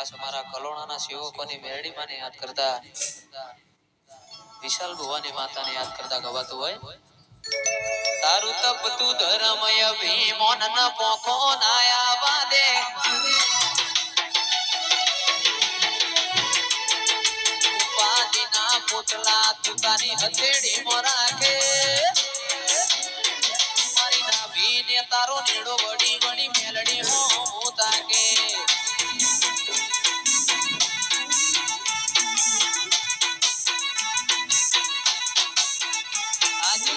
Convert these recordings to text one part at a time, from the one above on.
ખાસ અમારા કલોણાના સેવકોની મેરડીમાંને યાદ કરતા વિશાલ ભુવાની માતાને યાદ કરતા ગવાતું હોય. તારું તપતું ધર્મય ભીમોન ન પોખો નાયા વાદે. ઉપાધિના પૂતલા તું તારી હથેળીમાં રાખે. મારી નાભીને તારો નેડો વડી વડી મેલડી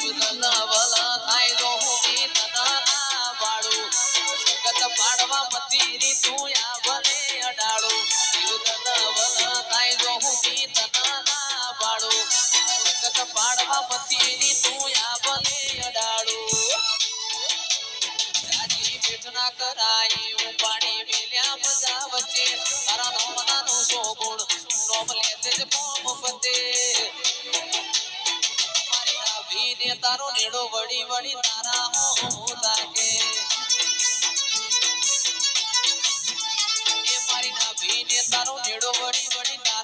આ જીવતન વલ થાય જો હું બી તના પાડું. જગત પાડવા મતીરી તું આ ભલે અડાડું. જીવતન વલ થાય જો હું બી તના ના પાડું. જગત પાડવા મતીરી તું આ ભલે અડાડું. રાજી પેટના કરાઈ ઉપાડી મેલ્યા મજા વચ્ચે તારા નોમનાનો સોગુણ નોમ લેતે જ કોમ પતે નાભીને તારો નેડો વળી વળી તારા હો લાગે એ મારી નાભીને તારો નેડો વળી વળી તારા